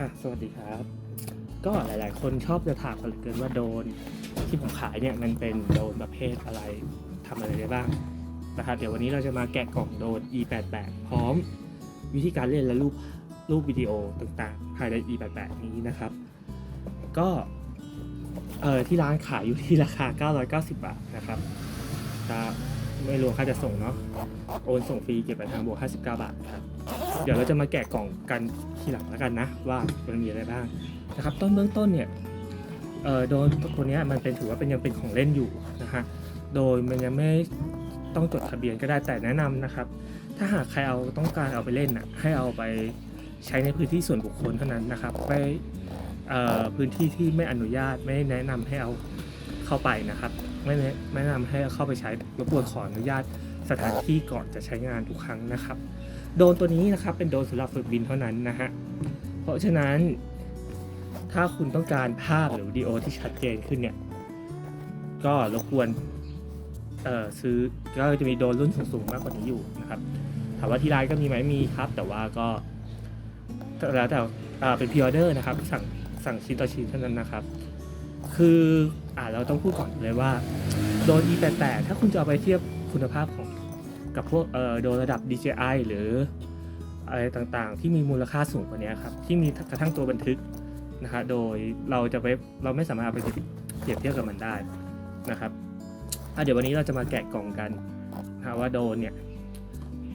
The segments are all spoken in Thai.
อะสวัสดีครับ ก็หลาย ๆ คนชอบจะถามกันเหลือเกินว่าโดนที่ผมขายเนี่ยมันเป็นโดนประเภทอะไรทำอะไรได้บ้างนะครับเดี๋ยววันนี้เราจะมาแกะกล่องโดน e88 พร้อมวิธีการเล่นและรูปรูปวิดีโอต่างๆภายใน e88 นี้นะครับ ก็เออที่ร้านขายอยู่ที่ราคา 990 บาทนะครับจะไม่รวมค่าจะส่งเนาะโอนส่งฟรีเก็บปลายทางบวก59 บาทครับ เดี๋ยวเราจะมาแกะกล่องกันทีหลังแล้วกันนะ ว่ามันมีอะไรบ้างนะครับ ต้นเบื้องต้นเนี่ยเอ่อโดนตัวนี้มันเป็นถือว่าเป็นยังเป็นของเล่นอยู่นะฮะโดยมันยังไม่ต้องจดทะเบียนก็ได้แต่แนะนำนะครับ ถ้าหากใครเอาต้องการเอาไปเล่นน่ะให้เอาไปใช้ในพื้นที่ส่วนบุคคลเท่านั้นนะครับไม่เอ่อพื้นที่ที่ไม่อนุญาตไม่แนะนำให้เอาเข้าไปนะครับไม่แนะไม่แนะนำให้เข้าไปใช้รบกวนขออนุญาตสถานที่ก่อนจะใช้งานทุกครั้งนะครับ โดนตัวนี้นะครับเป็นโดนสำหรับฝึกบินเท่านั้นนะฮะ เพราะฉะนั้น ถ้าคุณต้องการภาพหรือวิดีโอที่ชัดเจนขึ้นเนี่ย ก็รบกวนเอ่อซื้อก็จะมีโดนรุ่นสูงๆมากกว่านี้อยู่นะครับ ถามว่าที่ร้านก็มีไหมมีครับ แต่ว่าก็แล้วแต่เป็นพิออเดอร์นะครับ สั่งสั่งชิ้นต่อชิ้นเท่านั้นนะครับ คืออ่าเราต้องพูดก่อนเลยว่าโดน E88 ถ้าคุณจะเอาไปเทียบคุณภาพของ กับพวกเอ่อโดยระดับ DJI หรืออะไรต่างๆ ที่มีมูลค่าสูงกว่านี้ครับ ที่มีกระทั่งตัวบันทึกนะฮะโดยเราจะไปเราไม่สามารถเอาไปเปรียบเทียบกับมันได้นะครับเดี๋ยววันนี้เราจะมาแกะกล่องกันนะว่าโดนเนี่ย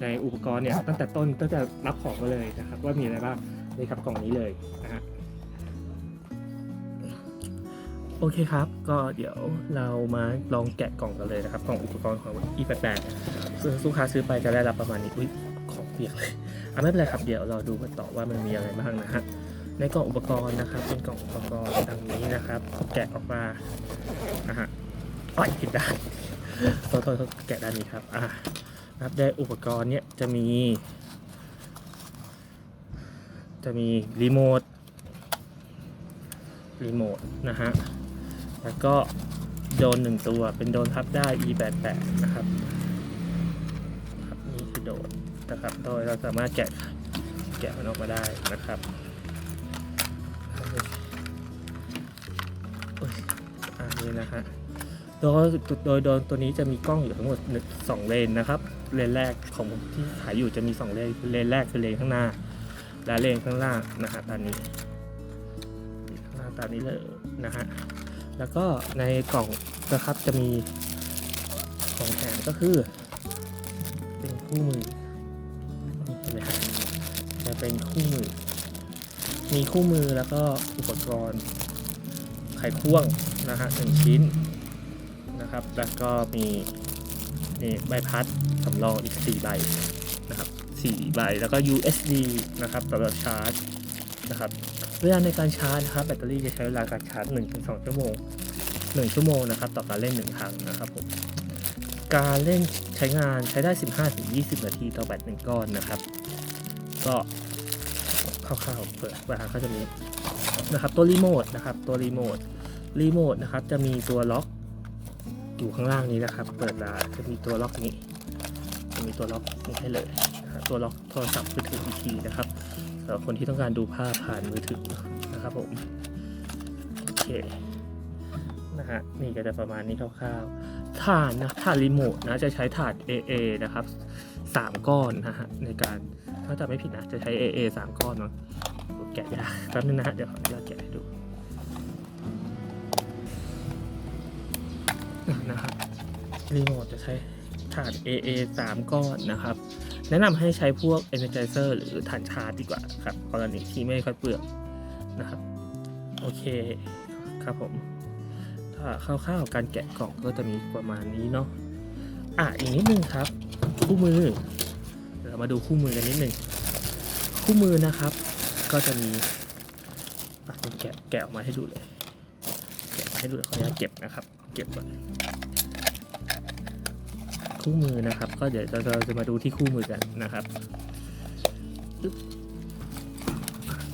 ในอุปกรณ์เนี่ยตั้งแต่ต้นตั้งแต่รับของมาเลยนะครับ ว่ามีอะไรบ้างนี่ครับกล่องนี้เลยนะฮะโอเคครับ ก็เดี๋ยวเรามาลองแกะกล่องกันเลยนะครับ กล่องอุปกรณ์ของ e88 ลูกค้าซื้อไปจะได้รับประมาณนี้อุ้ยของเปียกเลยอะไม่เป็นไรครับเดี๋ยวเราดูกันต่อว่ามันมีอะไรบ้างนะฮะในกล่องอุปกรณ์นะครับเป็นกล่องอุปกรณ์ดังนี้นะครับ แกะออกมานะฮะอ้อยผิดด้านโทษโทษแกะด้านนี้ครับอะนะครับในอุปกรณ์เนี่ยจะมี จะมีรีโมทรีโมทนะฮะแล้วก็โดนหนึ่งตัวเป็นโดนพับได้ e88 นะครับครับ นะครับ โดยเราสามารถแกะแกะมันออกมาได้นะครับอุ๊ยอ่านี่นะฮะโดยโดยโดยตัวนี้จะมีกล้องอยู่ทั้งหมดหนึ่งสองเลนนะครับ เลนแรกของที่ขายอยู่จะมีสองเลน เลนแรกคือเลนข้างหน้า และเลนข้างล่างนะฮะตามนี้ข้างล่างตามนี้เลยนะฮะ แล้วก็ในกล่องนะครับจะมีของแถมก็คือ เป็นคู่มือ เป็นคู่มือ มีคู่มือแล้วก็อุปกรณ์ไขควงนะฮะหนึ่งชิ้นนะครับ แล้วก็มีนี่ใบพัดสำรองอีก 4 ใบนะครับ4ใบแล้วก็ USB นะครับสำหรับชาร์จนะครับเวลาในการชาร์จนะครับแบตเตอรี่จะใช้เวลาการชาร์จ1-2 ชั่วโมง 1 ชั่วโมงนะครับ ต่อการเล่น 1 ครั้งนะครับผมการเล่นใช้งานใช้ได้ 15-20 นาทีต่อแบตหนึ่งก้อนนะครับ ก็ คร่าวๆเปิดมาเขาจะมีนะครับตัวรีโมทนะครับตัวรีโมทรีโมทนะครับจะมีตัวล็อกอยู่ข้างล่างนี้นะครับ เปิดมาจะมีตัวล็อกนี้จะมีตัวล็อกนี้ให้เลยตัวล็อกโทรศัพท์มือถืออีกทีนะครับสำหรับคนที่ต้องการดูภาพผ่านมือถือนะครับผมโอเคนะฮะนี่ก็จะประมาณนี้คร่าวๆถ่านนะถ่านรีโมทนะจะใช้ถ่าน AA นะครับ สามก้อนนะฮะในการถ้าจะไม่ผิดนะจะใช้ AA สามก้อนเนาะแกะยากแป๊บนึงนะฮะเดี๋ยวขออนุญาตแกะให้ดูนะครับรีโมทจะใช้ถ่าน AA สามก้อนนะครับ แนะนำให้ใช้พวก Energizer หรือถ่านชาร์จดีกว่าครับกรณีที่ไม่ค่อยเปลืองนะครับ โอเคครับผมถ้าคร่าวๆการแกะกล่องก็จะมีประมาณนี้เนาะอะอีกนิดนึงครับ คู่มือ เรามาดูคู่มือกันนิดหนึ่งคู่มือนะครับ ก็จะมีะผมแกะแกะออกมาให้ดูเลย แกะมาให้ดูขออนุญาตเก็บนะครับ เก็บก่อนคู่มือนะครับ ก็เดี๋ยวเราจะมาดูที่คู่มือกันนะครับ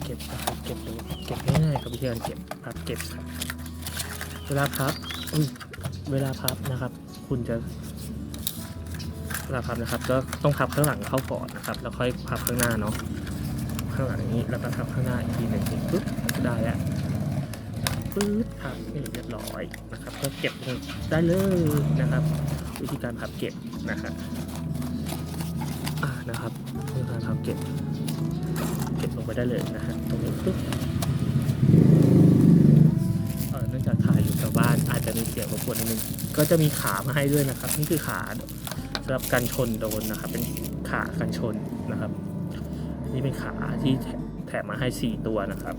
เก็บนะครับเก็บดูเก็บง่ายๆครับวิธีการเก็บพับเก็บ เวลาพับเวลาพับนะครับ คุณจะ เวลาพับนะครับ ก็ต้องพับข้างหลังเข้าก่อนนะครับ แล้วค่อยพับข้างหน้าเนาะข้างหลังนี้แล้วก็ทับข้างหน้าอีกทีหนึ่งปุ๊บได้แล้วปึ๊บทับเรียบร้อยนะครับ ก็เก็บได้เลยนะครับ วิธีการพับเก็บนะครับนะครับวิธีการพับเก็บ เก็บลงไปได้เลยนะฮะตรงนี้ปุ๊บเออเนื่องจากถ่ายอยู่แถวบ้านอาจจะมีเสียงรบกวนนิดนึงก็จะมีขามาให้ด้วยนะครับ นี่คือขาำหรับการชนโดนนะครับ เป็นขากันชนนะครับ นี่เป็นขาที่แถมมาให้ 4 ตัวนะครับ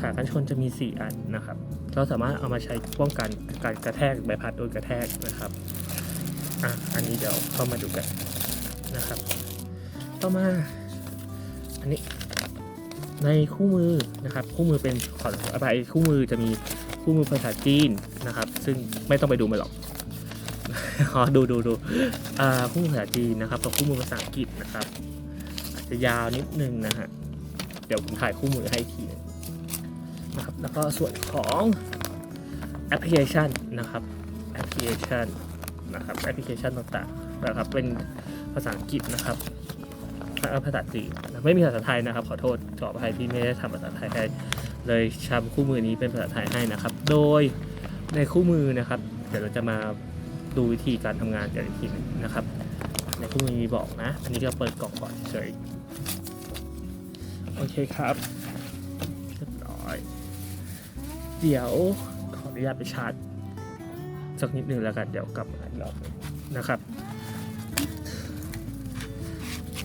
ขากันชนจะมี 4 อันนะครับ เราสามารถเอามาใช้ป้องกันการกระแทกใบพัดโดนกระแทกนะครับอะอันนี้เดี๋ยวเข้ามาดูกันนะครับ ต่อมา อันนี้ในคู่มือนะครับ คู่มือเป็นขออภัยคู่มือจะมีคู่มือภาษาจีนนะครับ ซึ่งไม่ต้องไปดูมันหรอก อ๋อดูดูดูคู่มือภาษาจีนนะครับกับคู่มือภาษาอังกฤษนะครับ อาจจะยาวนิดนึงนะฮะ เดี๋ยวผมถ่ายคู่มือให้ทีนะครับ แล้วก็ส่วนของแอปพลิเคชันนะครับแอปพลิเคชันนะครับแอปพลิเคชันต่างๆนะครับเป็นภาษาอังกฤษนะครับแล้วภาษาจีนไม่มีภาษาไทยนะครับ ขอโทษขออภัยที่ไม่ได้ทำภาษาไทยให้เลยทำคู่มือนี้เป็นภาษาไทยให้นะครับ โดยในคู่มือนะครับ เดี๋ยวเราจะมา ดูวิธีการทำงานกันอีกทีนึงนะครับ ในคู่มือมีบอกนะ อันนี้ก็เปิดกล่องก่อนเฉยโอเคครับเรียบร้อย เดี๋ยวขออนุญาตไปชาร์จสักนิดนึงแล้วกัน เดี๋ยวกลับมาอีกรอบหนึ่งนะครับ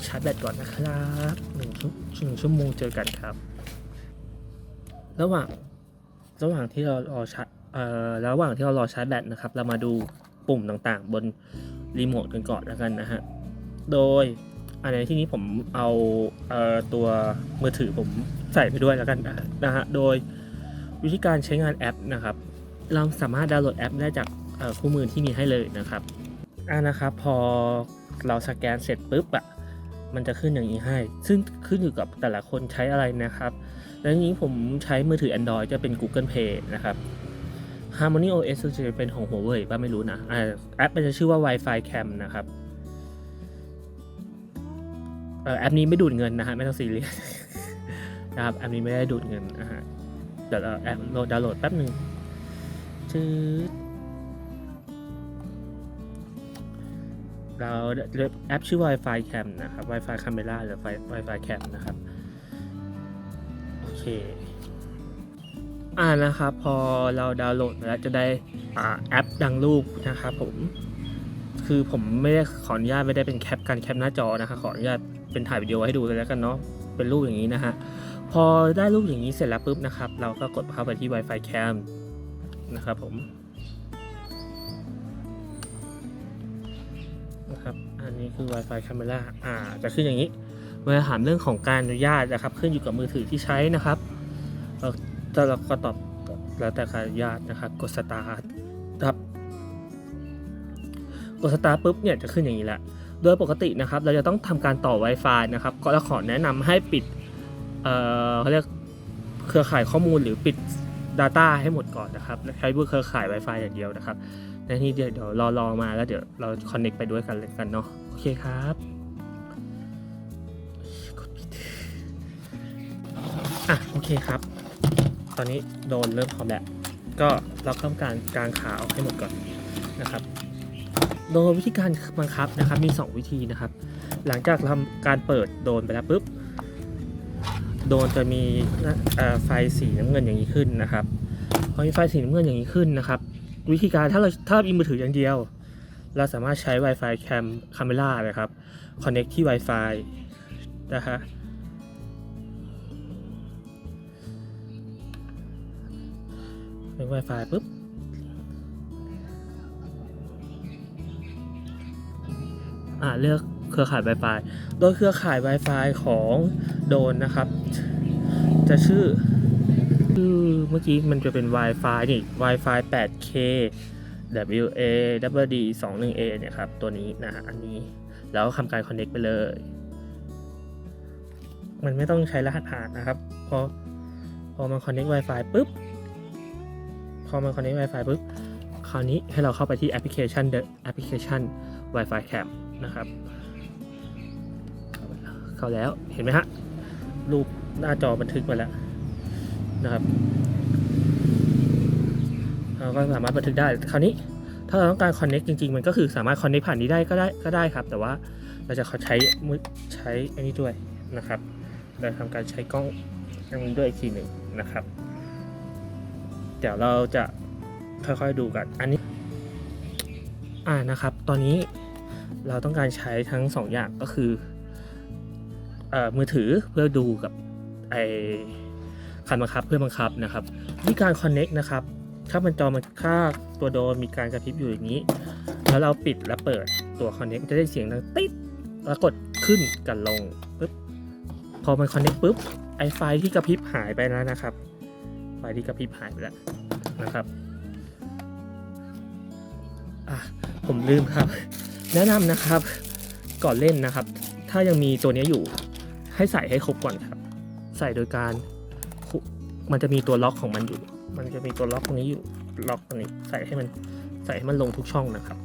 ชาร์จแบตก่อนนะครับหนึ่งชั่วหนึ่งชั่วโมงเจอกันครับ ระหว่างระหว่างที่เรารอชาร์จเอ่อระหว่างที่เรารอชาร์จแบตนะครับ เรามาดู ปุ่มต่างๆ บนรีโมทกันก่อนแล้วกันนะฮะ โดยอันในที่นี้ผมเอาเอ่อตัวมือถือผมใส่ไปด้วยแล้วกันนะฮะ โดยวิธีการใช้งานแอปนะครับ เราสามารถดาวน์โหลดแอปได้จากคู่มือที่มีให้เลยนะครับอ่านะครับ พอเราสแกนเสร็จปุ๊บอะมันจะขึ้นอย่างนี้ให้ ซึ่งขึ้นอยู่กับแต่ละคนใช้อะไรนะครับ แล้วทีนี้ผมใช้มือถือ Android จะเป็น Google Play นะครับ Harmony OS จะเป็นของ Huawei ป้าไม่รู้นะแอปมันจะชื่อว่า Wi-Fi Cam นะครับแอปนี้ไม่ดูดเงินนะฮะไม่ต้องซีเรียสนะครับแอปนี้ไม่ได้ดูดเงินนะฮะเดี๋ยวแอปโหลดดาวน์โหลดแป๊บหนึ่งชืดเราแอปชื่อ Wi-Fi Cam นะครับ Wi-Fi Camera หรือ Wi-Fi Cam นะครับ โอเค อ่านะครับ พอเราดาวน์โหลดมาแล้วจะได้อ่าแอปดังรูปนะครับผม คือผมไม่ได้ขออนุญาตไม่ได้เป็นแคปการแคปหน้าจอนะคะขออนุญาตเป็นถ่ายวิดีโอให้ดูเลยแล้วกันเนาะเป็นรูปอย่างนี้นะฮะพอได้รูปอย่างนี้เสร็จแล้วปุ๊บนะครับ เราก็กดเข้าไปที่ Wi-Fi Cam นะครับผมนะครับ อันนี้คือ Wi-Fi Camera อ่า จะขึ้นอย่างนี้ เมื่อถามเรื่องของการอนุญาตนะครับ ขึ้นอยู่กับมือถือที่ใช้นะครับ เราเราก็ตอบแล้วแต่การอนุญาตนะครับกด start ครับกด start ปุ๊บเนี่ยจะขึ้นอย่างนี้แหละ โดยปกตินะครับเราจะต้องทำการต่อ Wi-Fi นะครับก็เราขอแนะนำให้ปิดเอ่อเขาเรียกเครือข่ายข้อมูลหรือปิด Data ให้หมดก่อนนะครับใช้เครือข่าย Wi-Fi อย่างเดียวนะครับในที่เดี๋ยวเดี๋ยวรอรอมาแล้วเดี๋ยวเรา connect ไปด้วยกันเลยกันเนาะโอเคครับอะโอเคครับ ตอนนี้โดนเริ่มพร้อมแล้ว ก็เราต้องการกางขาออกให้หมดก่อนนะครับ โดยวิธีการบังคับนะครับมี 2 วิธีนะครับ หลังจากทำการเปิดโดนไปแล้วปุ๊บ โดนจะมีไฟสีน้ำเงินอย่างนี้ขึ้นนะครับพอมีไฟสีน้ำเงินอย่างนี้ขึ้นนะครับ วิธีการถ้าเราถ้ามีมือถืออย่างเดียว เราสามารถใช้ Wi-Fi Cam Camera นะครับ Connect ที่ Wi-Fi นะฮะ Wi-Fi ปุ๊บอ่าเลือกเครือข่าย Wi-Fi โดยเครือข่าย Wi-Fi ของโดนนะครับ จะชื่อชื่อเมื่อกี้มันจะเป็น Wi-Fi นี่ Wi-Fi 8K WA WD 21A เนี่ยครับ ตัวนี้นะอันนี้แล้วทำการ connect ไปเลย มันไม่ต้องใช้รหัสผ่านนะครับ พอพอมัน connect Wi-Fi ปุ๊บ พอมัน connect Wi-Fi ปุ๊บคราวนี้ให้เราเข้าไปที่แอปพลิเคชันแอปพลิเคชัน Wi-Fi Cam นะครับ เข้าแล้วเห็นไหมฮะ รูปหน้าจอบันทึกมาแล้วนะครับเราก็สามารถบันทึกได้ คราวนี้ถ้าเราต้องการ connect จริง ๆ มันก็คือสามารถ connect ผ่านนี้ได้ก็ได้ก็ได้ครับ แต่ว่าเราจะใช้มือใช้อันนี้ด้วยนะครับเราทำการใช้กล้องอันนี้ด้วยอีกทีหนึ่งนะครับ เดี๋ยวเราจะค่อยๆดูกัน อันนี้ อ่านะครับ ตอนนี้เราต้องการใช้ทั้งสองอย่างก็คืออมือถือเพื่อดูกับไอคันบังคับเพื่อบังคับนะครับวิธีการ connect นะครับ ถ้ามันจอมันค่าตัวโดนมีการกระพริบอยู่อย่างนี้ แล้วเราปิดและเปิดตัว connect จะได้เสียงดังติ๊ดแล้วกดขึ้นกันลงปุ๊บพอมัน connect ปุ๊บไอไฟที่กระพริบหายไปแล้วนะครับ ไฟที่กระพริบหายไปแล้วนะครับอะผมลืมครับ แนะนำนะครับก่อนเล่นนะครับ ถ้ายังมีตัวนี้อยู่ ให้ใส่ให้ครบก่อนครับ ใส่โดยการมันจะมีตัวล็อกของมันอยู่ มันจะมีตัวล็อกตรงนี้อยู่ล็อกตรงนี้ใส่ให้มันใส่ให้มันลงทุกช่องนะครับ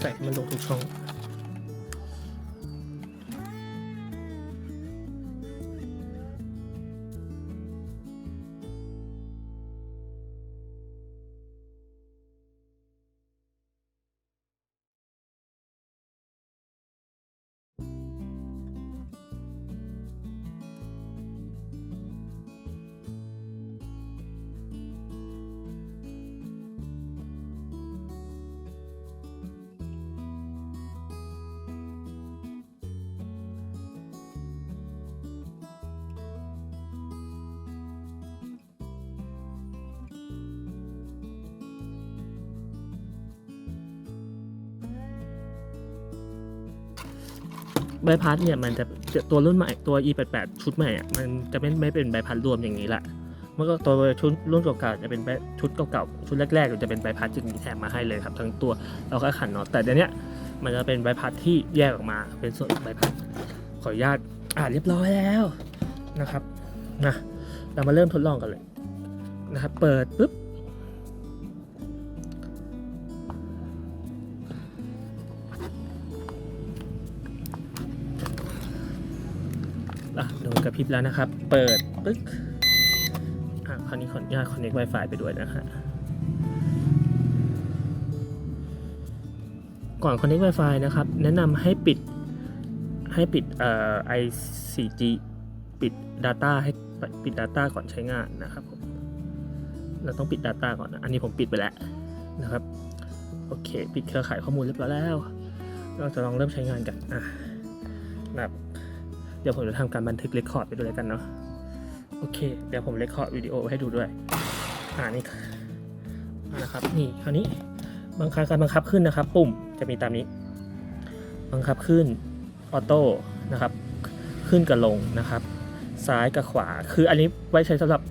ใส่ให้มันลงทุกช่อง ใบพัดเนี่ยมันจะตัวรุ่นใหม่ตัว e88 ชุดใหม่อะมันจะไม่ไม่เป็นใบพัดรวมอย่างนี้แหละเมื่อก็ตัวชุดรุ่นเก่าๆจะเป็นชุดเก่าๆชุดแรกๆจะเป็นใบพัดจึงมีแถมมาให้เลยครับทั้งตัวแล้วก็ขันน็อตแต่เดี๋ยวนี้มันจะเป็นใบพัดที่แยกออกมาเป็นส่วนใบพัดขออนุญาตอ่าเรียบร้อยแล้วนะครับนะเรามาเริ่มทดลองกันเลยนะครับ เปิดปุ๊บ พริบแล้วนะครับ เปิดปึ๊กอะคราวนี้ขออนุญาต connect Wi-Fi ไปด้วยนะฮะก่อน connect Wi-Fi นะครับ แนะนำให้ปิดให้ปิดเอ่อ i4G ปิด Data ให้ปิด Data ก่อนใช้งานนะครับผมเราต้องปิด Data ก่อนนะอันนี้ผมปิดไปแล้วนะครับ โอเค ปิดเครือข่ายข้อมูลเรียบร้อยแล้ว เราจะลองเริ่มใช้งานกันอะ เดี๋ยวผมจะทำการบันทึกเรคคอร์ดไปด้วยแล้วกันเนาะโอเค เดี๋ยวผมเรคคอร์ดวิดีโอไว้ให้ดูด้วยอ่านี่นะครับนี่คราวนี้บังคับการบังคับขึ้นนะครับ ปุ่มจะมีตามนี้ บังคับขึ้นออโต้นะครับ ขึ้นกับลงนะครับ ซ้ายกับขวา คืออันนี้ไว้ใช้สำหรับ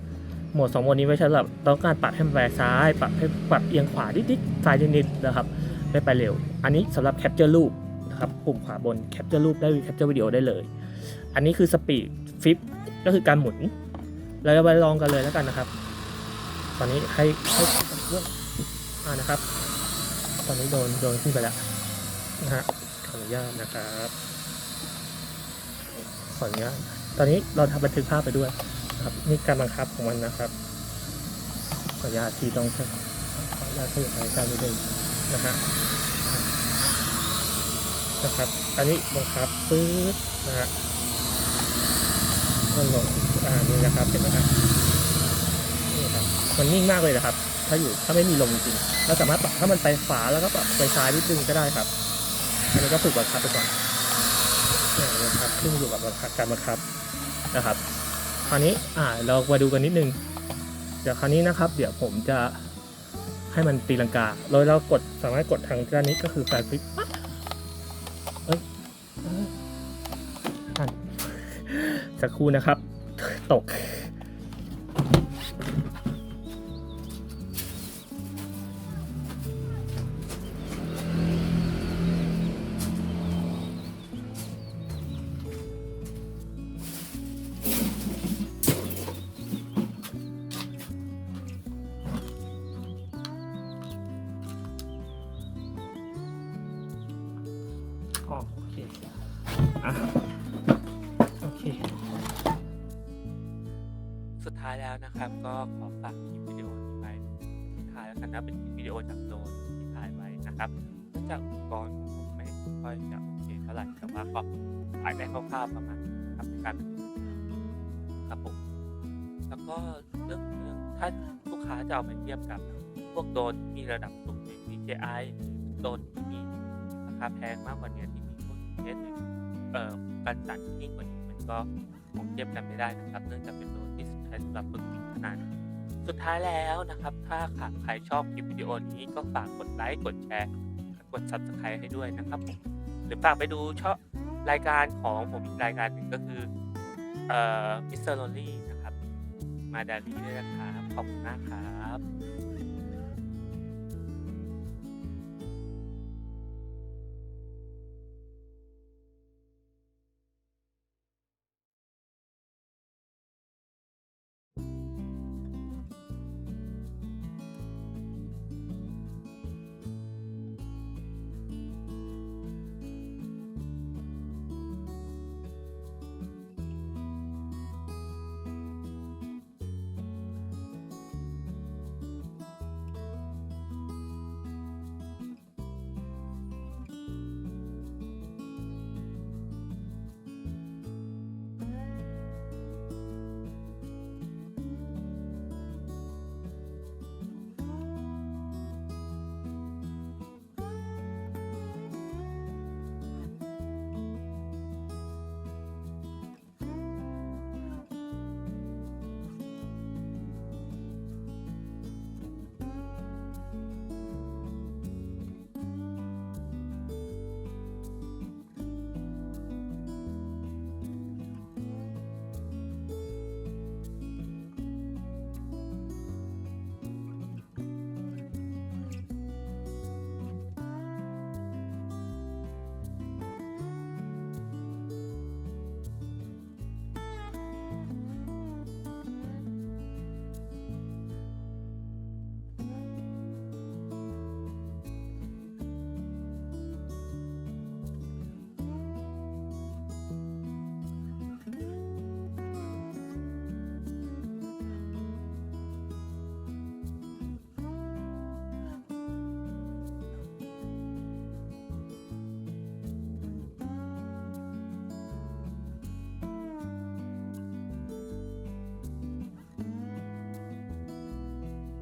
โหมดสองโหมดนี้ไว้ใช้สำหรับต้องการปรับให้มันไปซ้ายปรับให้ปรับเอียงขวานิดๆซ้ายนิดๆนะครับไม่ไปเร็ว อันนี้สำหรับแคปเจอร์รูปนะครับ ปุ่มขวาบนแคปเจอร์รูปได้แคปเจอร์วิดีโอได้เลย อันนี้คือสปีดฟิปก็คือการหมุน เราจะไปลองกันเลยแล้วกันนะครับ ตอนนี้ให้ให้เรื่องอ่านะครับ ตอนนี้โดนโดนขึ้นไปแล้วนะฮะขออนุญาตนะครับขออนุญาตตอนนี้เราทำบันทึกภาพไปด้วยครับนี่การบังคับของมันนะครับขออนุญาตที่ต้องขออนุญาตขยับสายตานิดนึงนะฮะนะครับ อันนี้บังคับปื๊ดนะฮะ มันลงอ่านี่นะครับเห็นไหมครับนี่ครับมันนิ่งมากเลยนะครับ ถ้าอยู่ถ้าไม่มีลมจริงเราสามารถปรับถ้ามันไปขวาแล้วก็ปรับไปซ้ายนิดนึงก็ได้ครับอันนี้ก็ฝึกบังคับไปก่อนนี่นะครับขึ้นอยู่กับบังคับการบังคับนะครับคราวนี้อ่าเรามาดูกันนิดนึงเดี๋ยวคราวนี้นะครับ เดี๋ยวผมจะให้มันตีลังกาโดยเรากดสามารถกดทางด้านนี้ก็คือการคลิก สักครู่นะครับ ตก ท้ายแล้วนะครับ ก็ขอฝากคลิปวิดีโอนี้ไว้ทิ้งท้ายแล้วกันนะเป็นคลิปวิดีโอจากโดนที่ถ่ายไว้นะครับเนื่องจากอุปกรณ์ผมไม่ค่อยจะโอเคเท่าไหร่แต่ว่าก็ถ่ายได้คร่าวๆประมาณนะครับในการครับผมแล้วก็เรื่องเรื่องถ้าลูกค้าจะเอาไปเทียบกับ พวกโดนที่มีระดับสูงอย่าง DJI หรือโดนที่มีราคาแพงมากกว่านี้ที่มีพวกเอสหรือเอ่อการจัดที่ยิ่กว่านี้มันก็คงเทียบกันไม่ได้นะครับ เนื่องจากเป็นโดน ช้สำหรับฝึกบินเท่านั้น สุดท้ายแล้วนะครับ ถ้าหากใครชอบคลิปวิดีโอนี้ก็ฝากกดไลค์กดแชร์กด Subscribe ให้ด้วยนะครับ หรือฝากไปดูช่องรายการของผมอีกรายการหนึ่งก็คือเอ่อมิสเตอร์โรลี่นะครับ มาดาลีด้วยนะครับ ขอบคุณมากครับ